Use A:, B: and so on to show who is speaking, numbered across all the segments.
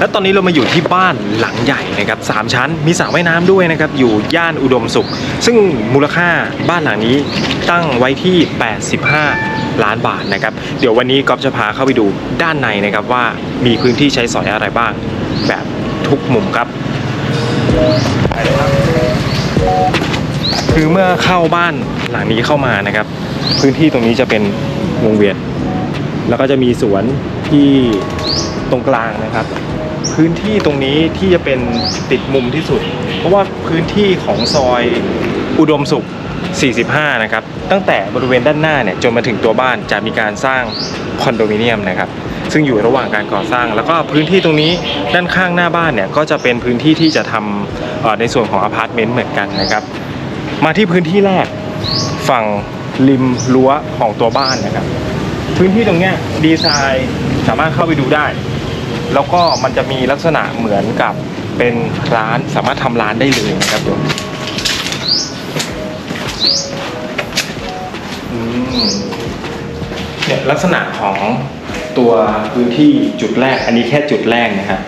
A: และตอนนี้เรามาอยู่ที่บ้านหลังใหญ่นะครับสามชั้นมีสระว่ายน้ำด้วยนะครับอยู่ย่านอุดมสุข ซึ่งมูลค่าบ้านหลังนี้ตั้งไว้ที่ 85 ล้านบาทนะครับเดี๋ยววันนี้ก๊อฟจะพาเข้าไปดูด้านในนะครับว่ามีพื้นที่ใช้สอยอะไรบ้าง แบบทุกมุมครับคือเมื่อเข้าบ้านหลังนี้เข้ามานะครับ พื้นที่ตรงนี้จะเป็นวงเวียนแล้วก็จะมีสวนที่ตรงกลางนะครับ พื้นที่ตรงนี้ที่จะเป็นติดมุมที่สุด เพราะว่าพื้นที่ของซอยอุดมสุข 45 นะครับ ตั้งแต่บริเวณด้านหน้าเนี่ยจนมาถึงตัวบ้านจะมีการสร้างคอนโดมิเนียมนะครับ ซึ่งอยู่ระหว่างการก่อสร้าง แล้วก็พื้นที่ตรงนี้ด้านข้างหน้าบ้านเนี่ยก็จะเป็นพื้นที่ที่จะทำในส่วนของอพาร์ตเมนต์เหมือนกันนะครับ มาที่พื้นที่แรกฝั่งริมรั้วของตัวบ้านนะครับ พื้นที่ตรงเนี้ยดีไซน์สามารถเข้าไปดูได้ แล้วก็มันจะมีลักษณะเหมือนกับเป็นร้านสามารถทำร้านได้เลยนะครับผมเนี่ยลักษณะของตัวพื้นที่จุดแรก อันนี้แค่จุดแรกนะครับ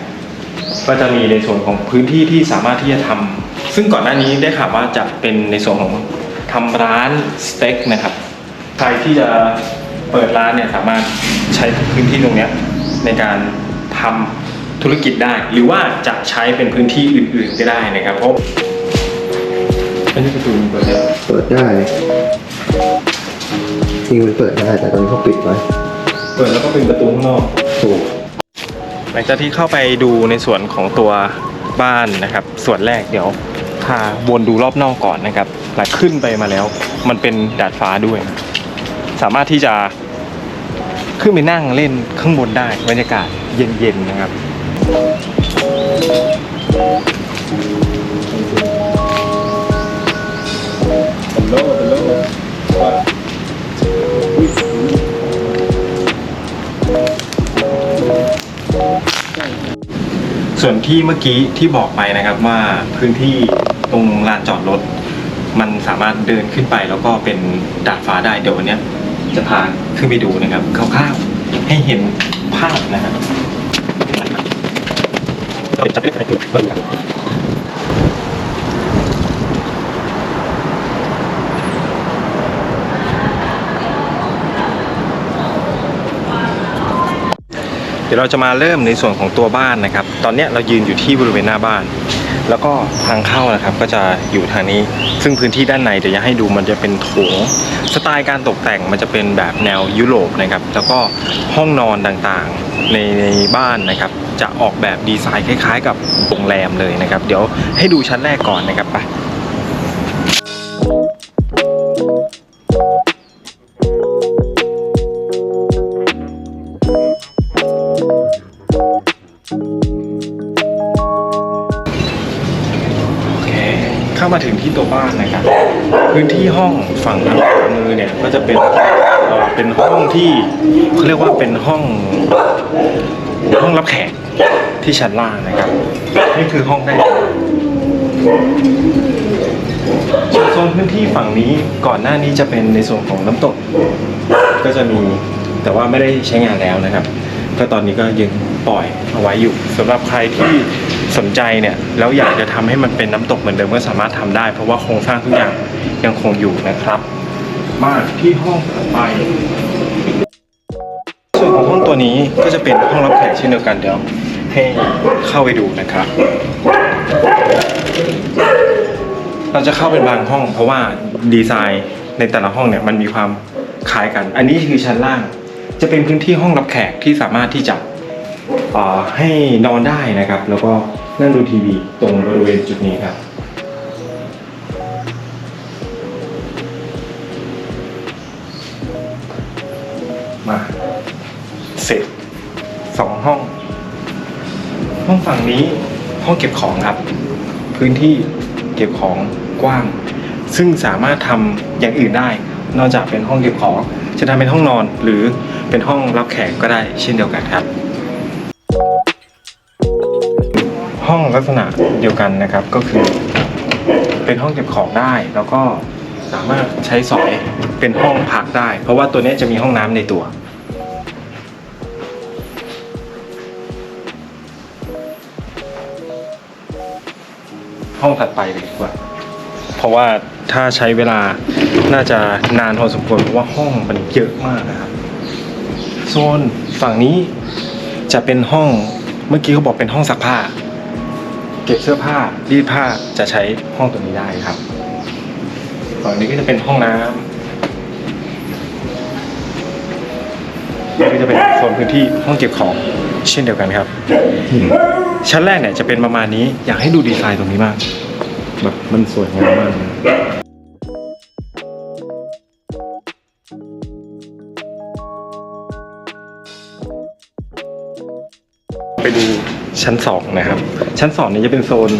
A: ก็จะมีในส่วนของพื้นที่ที่สามารถที่จะทำซึ่งก่อนหน้านี้ได้ข่าวว่าจะเป็นในส่วนของทำร้านสเต็กนะครับใครที่จะเปิดร้านเนี่ยสามารถใช้พื้นที่ตรงนี้ในการ ทำธุรกิจได้ หรือว่าจะใช้เป็นพื้นที่อื่นๆก็ได้นะครับเพราะอันนี้ประตูมันเปิดได้
B: เปิดได้จริงมันเปิดได้แต่ตอนนี้เขาปิดไว้
A: เปิดแล้วก็เป็นประตูข้างนอก
B: ถูก
A: หลังจากที่เข้าไปดูในส่วนของตัวบ้านนะครับ ส่วนแรกเดี๋ยวพาวนดูรอบนอกก่อนนะครับหลังขึ้นไปมาแล้ว มันเป็นดาดฟ้าด้วย สามารถที่จะขึ้นไปนั่งเล่นข้างบนได้บรรยากาศ เย็นๆนะครับส่วนที่เมื่อกี้ที่บอกไปนะครับว่าพื้นที่ตรงลานจอดรถ มันสามารถเดินขึ้นไปแล้วก็เป็นดาดฟ้าได้เดี๋ยววันเนี้ยจะพาขึ้นไปดูนะครับคร่าวๆให้เห็นภาพนะครับ เดี๋ยวเราจะมาเริ่มในส่วนของตัวบ้านนะครับ ตอนนี้เรายืนอยู่ที่บริเวณหน้าบ้าน แล้วก็ทางเข้านะครับก็จะอยู่ทางนี้ ซึ่งพื้นที่ด้านในเดี๋ยวจะให้ดูมันจะเป็นโถง สไตล์การตกแต่งมันจะเป็นแบบแนวยุโรปนะครับ แล้วก็ห้องนอนต่างๆในในบ้านนะครับ จะออกแบบดีไซน์คล้าย ๆ กับโรงแรมเลยนะครับ เดี๋ยวให้ดูชั้นแรกก่อนนะครับไปโอเคเข้ามาถึงที่ตัวบ้านนะครับ พื้นที่ห้องฝั่งทางขวามือเนี่ยก็จะเป็นเอ่อเป็นห้องที่เขาเรียกว่าเป็นห้องห้องรับแขก ที่ชั้นล่างนะครับ นี่คือห้องได้ส่วนโซนพื้นที่ฝั่งนี้ก่อนหน้านี้จะเป็นในส่วนของน้ำตก ก็จะมีแต่ว่าไม่ได้ใช้งานแล้วนะครับ ก็ตอนนี้ก็ยังปล่อยเอาไว้อยู่สำหรับใครที่สนใจเนี่ยแล้วอยากจะทำให้มันเป็นน้ำตกเหมือนเดิมก็สามารถทำได้ เพราะว่าโครงสร้างทุกอย่างยังคงอยู่นะครับ มาที่ห้องต่อไปส่วนของห้องตัวนี้ก็จะเป็นห้องรับแขกเช่นเดียวกันเดี๋ยว ให้เข้าไปดูนะครับ เราจะเข้าเป็นบางห้อง เพราะว่าดีไซน์ในแต่ละห้องเนี่ยมันมีความคล้ายกัน อันนี้คือชั้นล่าง จะเป็นพื้นที่ห้องรับแขกที่สามารถที่จะให้นอนได้นะครับ แล้วก็นั่งดูทีวีตรงบริเวณจุดนี้ครับมาเสร็จสองห้อง ห้องฝั่งนี้ห้องเก็บของครับ พื้นที่เก็บของกว้าง ซึ่งสามารถทำอย่างอื่นได้ นอกจากเป็นห้องเก็บของ จะทำเป็นห้องนอนหรือเป็นห้องรับแขกก็ได้เช่นเดียวกันครับ ห้องลักษณะเดียวกันนะครับก็คือ เป็นห้องเก็บของได้แล้วก็สามารถใช้สอยเป็นห้องพักได้ เพราะว่าตัวนี้จะมีห้องน้ำในตัว ห้องถัดไปเลยดีกว่า เพราะว่าถ้าใช้เวลาน่าจะนานพอสมควรเพราะว่าห้องมันเยอะมากนะครับโซนฝั่งนี้จะเป็นห้องเมื่อกี้เขาบอกเป็นห้องซักผ้า เก็บเสื้อผ้ารีดผ้าจะใช้ห้องตัวนี้ได้ครับฝั่งนี้ก็จะเป็นห้องน้ำนี่ก็จะเป็นโซนพื้นที่ห้องเก็บของ เช่นเดียวกันครับ ชั้นแรกเนี่ยจะเป็นประมาณนี้อยากให้ดูดีไซน์ตรงนี้มาก แบบมันสวยงามมากนะไปดูชั้นสองนะครับ ชั้นสองเนี่ยจะเป็นโซน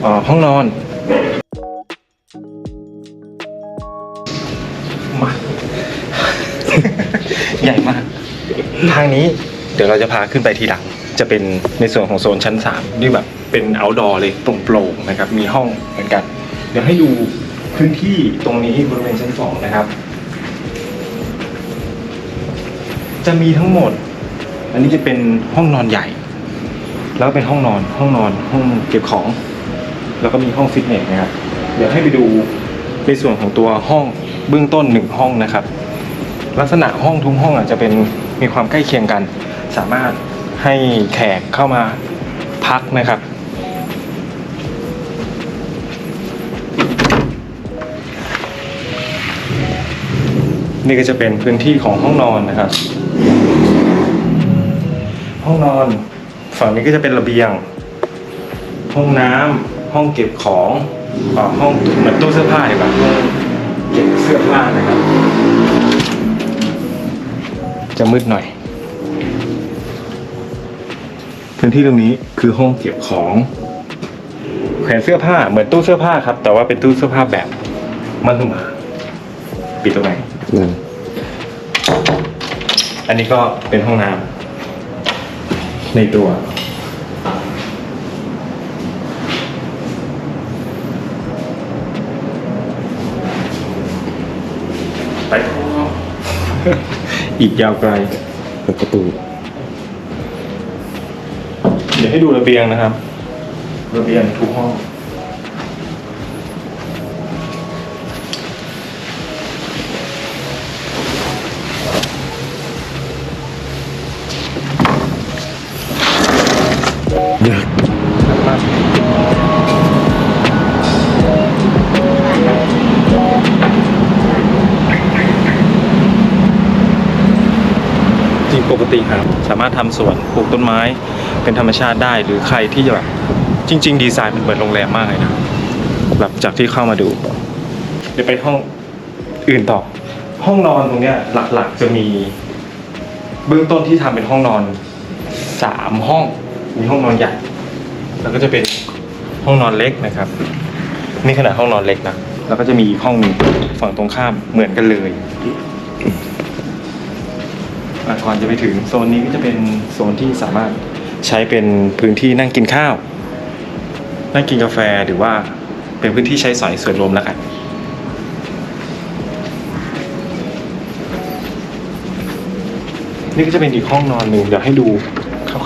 A: เอ่อห้องนอนมา ใหญ่มาก ทางนี้ เดี๋ยวเราจะพาขึ้นไปทีหลัง จะเป็นในส่วนของโซนชั้น3ที่แบบเป็น outdoor เลยโปร่งๆนะครับ มีห้องเหมือนกัน เดี๋ยวให้ดูพื้นที่ตรงนี้บริเวณชั้น2นะครับ จะมีทั้งหมด อันนี้จะเป็นห้องนอนใหญ่ แล้วก็เป็นห้องนอนห้องนอนห้องเก็บของ แล้วก็มีห้องฟิตเนสนะครับ เดี๋ยวให้ไปดูในส่วนของตัวห้องเบื้องต้นหนึ่งห้องนะครับ ลักษณะห้องทุกห้องอาจจะเป็นมีความใกล้เคียงกัน สามารถให้แขกเข้ามาพักนะครับ นี่ก็จะเป็นพื้นที่ของห้องนอนนะครับ ห้องนอนฝั่งนี้ก็จะเป็นระเบียง ห้องน้ำห้องเก็บของอห้องเหมือนตู้เสื้อผ้าดีกว่าห้องเก็บเสื้อผ้านะครับ จะมืดหน่อย พื้นที่ตรงนี้คือห้องเก็บของแขวนเสื้อผ้าเหมือนตู้เสื้อผ้าครับ แต่ว่าเป็นตู้เสื้อผ้าแบบมัดหมา ปิดตรงไหน
B: นั่น
A: อันนี้ก็เป็นห้องน้ำในตัว ไปอีกยาวไกล
B: เปิดประตู
A: เดี๋ยวให้ดูระเบียงนะครับ ระเบียงทุกห้อง
B: เยอะ
A: มากจริงปกติครับ สามารถทำสวนปลูกต้นไม้ เป็นธรรมชาติได้ หรือใครที่จะแบบจริง ๆ ดีไซน์มันเหมือนโรงแรมมากเลยนะแบบจากที่เข้ามาดู เดี๋ยวไปห้องอื่นต่อ ห้องนอนตรงเนี้ยหลักๆจะมี เบื้องต้นที่ทำเป็นห้องนอนสามห้อง มีห้องนอนใหญ่ แล้วก็จะเป็นห้องนอนเล็กนะครับ นี่ขนาดห้องนอนเล็กนะแล้วก็จะมีอีกห้องหนึ่งฝั่งตรงข้ามเหมือนกันเลยอะก่อนจะไปถึงโซนนี้ก็จะเป็นโซนที่สามารถ ใช้เป็นพื้นที่นั่งกินข้าว นั่งกินกาแฟหรือว่าเป็นพื้นที่ใช้สอยส่วนรวมแล้วกันนี่ก็จะเป็นอีกห้องนอนหนึ่งเดี๋ยวให้ดู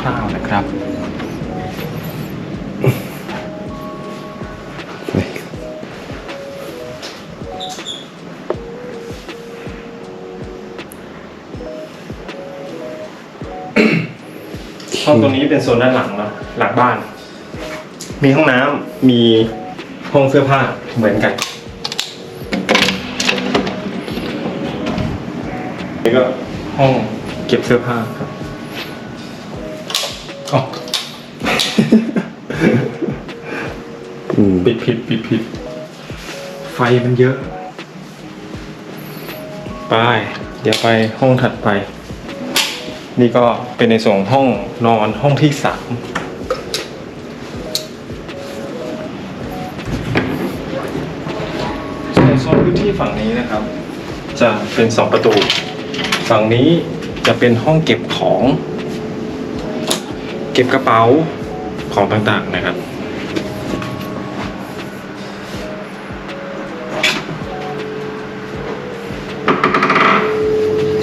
A: คร่าวๆนะครับ ตรงนี้เป็นโซนด้านหลังเนาะหลังบ้าน มีห้องน้ำมีห้องเสื้อผ้าเหมือนกันนี่ก็ห้องเก็บเสื้อผ้าครับอ๋อ
B: อืม
A: ปิดผิดปิดผิด ไฟมันเยอะ ไป เดี๋ยวไปห้องถัดไป นี่ก็เป็นในส่วนของห้องนอนห้องที่สามส่วนโซนพื้นที่ฝั่งนี้นะครับ จะเป็นสองประตู ฝั่งนี้จะเป็นห้องเก็บของ เก็บกระเป๋าของต่างๆนะครับ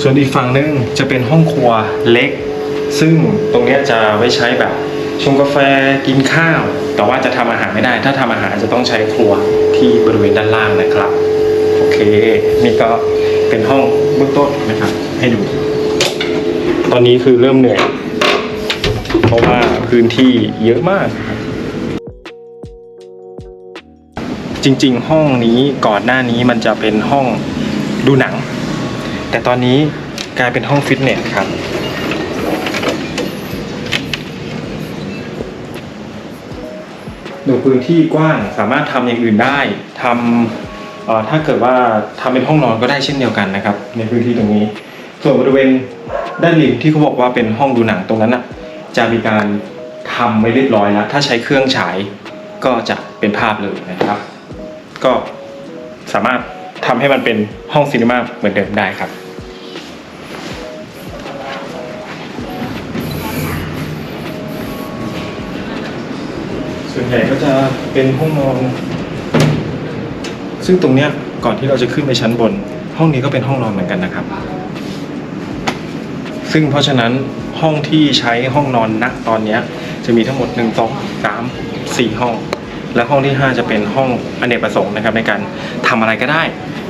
A: ส่วนอีกฝั่งหนึงจะเป็นห้องครัวเล็ก ซึ่งตรงนี้จะไว้ใช้แบบชงกาแฟกินข้าว แต่ว่าจะทำอาหารไม่ได้ ถ้าทำอาหารจะต้องใช้ครัวที่บริเวณด้านล่างนะครับ โอเค นี่ก็เป็นห้องเบื้องต้นนะครับ ให้ดู ตอนนี้คือเริ่มเหนื่อย เพราะว่าพื้นที่เยอะมาก จริงๆ ห้องนี้ก่อนหน้านี้มันจะเป็นห้องดูหนัง แต่ตอนนี้กลายเป็นห้องฟิตเนสครับ ดูพื้นที่กว้างสามารถทำอย่างอื่นได้ทำถ้าเกิดว่าทำเป็นห้องนอนก็ได้เช่นเดียวกันนะครับ ในพื้นที่ตรงนี้ ส่วนบริเวณด้านริมที่เขาบอกว่าเป็นห้องดูหนังตรงนั้นน่ะจะมีการทำไว้เรียบร้อยแล้ว ถ้าใช้เครื่องฉายก็จะเป็นภาพเลยนะครับ ก็สามารถทำให้มันเป็นห้องซีนีมาเหมือนเดิมได้ครับ วนใหญ่ก็จะเป็นห้องนอน ซึ่งตรงเนี้ยก่อนที่เราจะขึ้นไปชั้นบน ห้องนี้ก็เป็นห้องนอนเหมือนกันนะครับ ซึ่งเพราะฉะนั้นห้องที่ใช้ห้องนอนณตอนเนี้ยจะมีทั้งหมด1 2 3 4 ห้อง และห้องที่ 5 จะเป็นห้องอเนกประสงค์นะครับในการทำอะไรก็ได้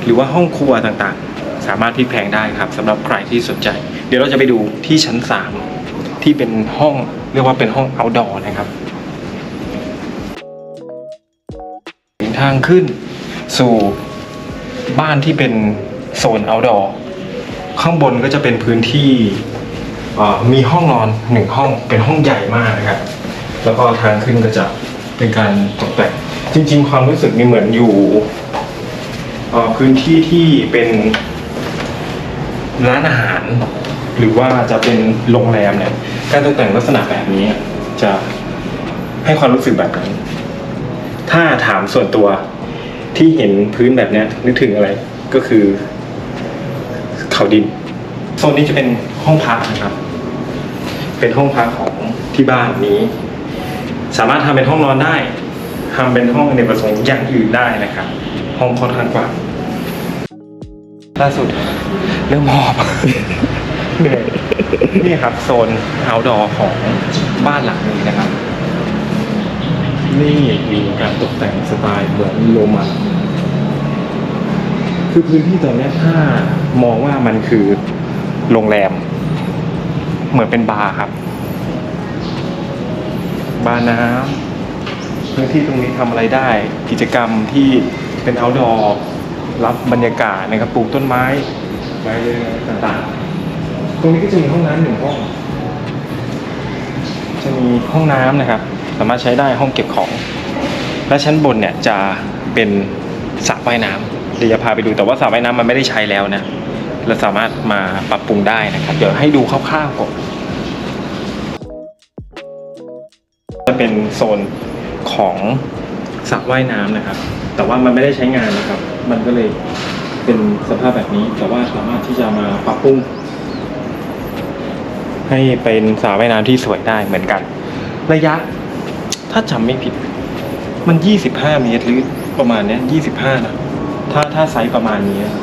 A: หรือว่าห้องครัวต่างๆ สามารถพลิกแพลงได้ครับสำหรับใครที่สนใจ เดี๋ยวเราจะไปดูที่ชั้น 3 ที่เป็นห้องเรียกว่าเป็นห้อง outdoor นะครับ ทางขึ้น สู่บ้านที่เป็นโซน outdoor ข้างบนก็จะเป็นพื้นที่มีห้องนอนหนึ่งห้องเป็นห้องใหญ่มากนะครับ แล้วก็ทางขึ้นก็จะเป็นการตกแต่งจริง ๆ ความรู้สึกนี่เหมือนอยู่พื้นที่ที่เป็นร้านอาหาร หรือว่าจะเป็นโรงแรมเนี่ยการตกแต่งลักษณะแบบนี้จะให้ความรู้สึกแบบนั้น ถ้าถามส่วนตัวที่เห็นพื้นแบบนี้นึกถึงอะไรก็คือ เขาดินโซนนี้จะเป็นห้องพักนะครับ เป็นห้องพักของที่บ้านนี้ สามารถทำเป็นห้องนอนได้ทำเป็นห้องอเนกประสงค์อย่างอื่นได้นะครับ ห้องค่อนข้างกว้างล่าสุดเริ่มหอบเหนื่อยนี่ครับโซน outdoor ของบ้านหลังนี้นะครับ นี่มีการตกแต่งสไตล์เหมือนโรมัน คือพื้นที่ตรงเนี้ถ้ามองว่ามันคือโรงแรม เหมือนเป็นบาร์ครับ บาร์น้ำพื้นที่ตรงนี้ทำอะไรได้ กิจกรรมที่เป็น outdoor รับบรรยากาศนะครับปลูกต้นไม้ไว้ต่างๆ ตรงนี้ก็จะมีห้องน้ำหนึ่งห้อง จะมีห้องน้ำนะครับ สามารถใช้ได้ห้องเก็บของ และชั้นบนเนี่ยจะเป็นสระว่ายน้ำเดี๋ยวจะพาไปดูแต่ว่าสระว่ายน้ำมันไม่ได้ใช้แล้วนะเราสามารถมาปรับปรุงได้นะครับ เดี๋ยวให้ดูคร่าวๆก่อนจะเป็นโซนของสระว่ายน้ำนะครับ แต่ว่ามันไม่ได้ใช้งานนะครับ มันก็เลยเป็นสภาพแบบนี้ แต่ว่าสามารถที่จะมาปรับปรุงให้เป็นสระว่ายน้ำที่สวยได้เหมือนกัน ระยะ ถ้าจำไม่ผิด มัน 25 เมตรหรือประมาณเนี้ย25 นะ ถ้าถ้าไซส์ประมาณนี้นะ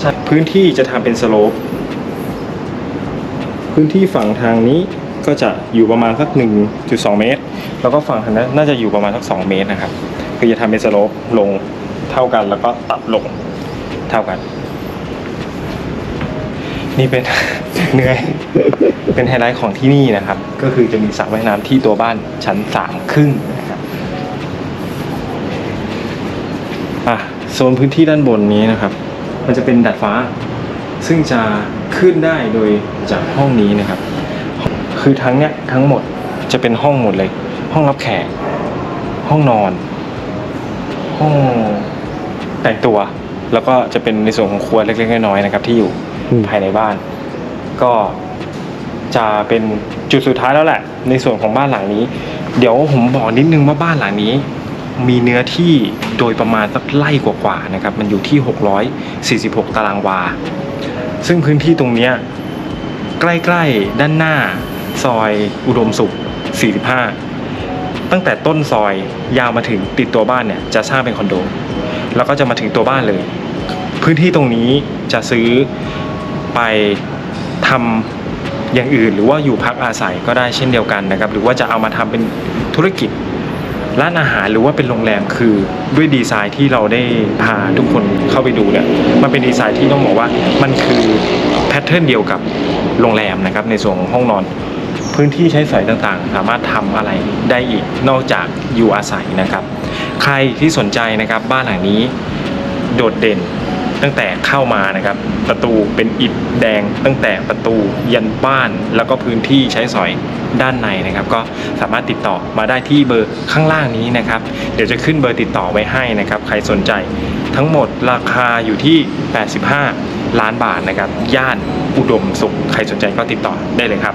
A: ใช่พื้นที่จะทำเป็นสโลป พื้นที่ฝั่งทางนี้ก็จะอยู่ประมาณสัก 1.2 เมตร แล้วก็ฝั่งทางนั้นน่าจะอยู่ประมาณสัก 2 เมตรนะครับ คือจะทำเป็นสโลปลงเท่ากันแล้วก็ตัดลงเท่ากัน นี่เป็น เหนื่อยเป็นไฮไลท์ของที่นี่นะครับ ก็คือจะมีสระว่ายน้ำที่ตัวบ้านชั้นสามครึ่งนะครับอะโซนพื้นที่ด้านบนนี้นะครับ มันจะเป็นดาดฟ้า ซึ่งจะขึ้นได้โดยจากห้องนี้นะครับ คือทั้งเนี้ยทั้งหมดจะเป็นห้องหมดเลย ห้องรับแขก ห้องนอน ห้องแต่งตัว แล้วก็จะเป็นในส่วนของครัวเล็กๆน้อยๆนะครับที่อยู่
B: อืม
A: ภายในบ้าน ก็จะเป็นจุดสุดท้ายแล้วแหละ ในส่วนของบ้านหลังนี้ เดี๋ยวผมบอกนิดนึงว่าบ้านหลังนี้ มีเนื้อที่โดยประมาณสักไร่กว่าๆนะครับ มันอยู่ที่ 646 ตารางวา ซึ่งพื้นที่ตรงเนี้ยใกล้ๆด้านหน้า ซอยอุดมสุข 45 ตั้งแต่ต้นซอยยาวมาถึงติดตัวบ้านเนี่ยจะสร้างเป็นคอนโด แล้วก็จะมาถึงตัวบ้านเลย พื้นที่ตรงนี้จะซื้อ ไปทำอย่างอื่น หรือว่าอยู่พักอาศัยก็ได้เช่นเดียวกันนะครับ หรือว่าจะเอามาทำเป็นธุรกิจร้านอาหารหรือว่าเป็นโรงแรมคือด้วยดีไซน์ที่เราได้พาทุกคนเข้าไปดูเนี่ยมันเป็นดีไซน์ที่ต้องบอกว่ามันคือแพทเทิร์นเดียวกับโรงแรมนะครับในส่วนของห้องนอน พื้นที่ใช้สอยต่างๆ สามารถทำอะไรได้อีกนอกจากอยู่อาศัยนะครับ ใครที่สนใจนะครับบ้านหลังนี้โดดเด่น ตั้งแต่เข้ามานะครับ ประตูเป็นอิฐแดงตั้งแต่ประตูยันบ้าน แล้วก็พื้นที่ใช้สอยด้านในนะครับ ก็สามารถติดต่อมาได้ที่เบอร์ข้างล่างนี้นะครับ เดี๋ยวจะขึ้นเบอร์ติดต่อไว้ให้นะครับ ใครสนใจทั้งหมดราคาอยู่ที่ 85 ล้านบาทนะครับ ย่านอุดมสุข ใครสนใจก็ติดต่อได้เลยครับ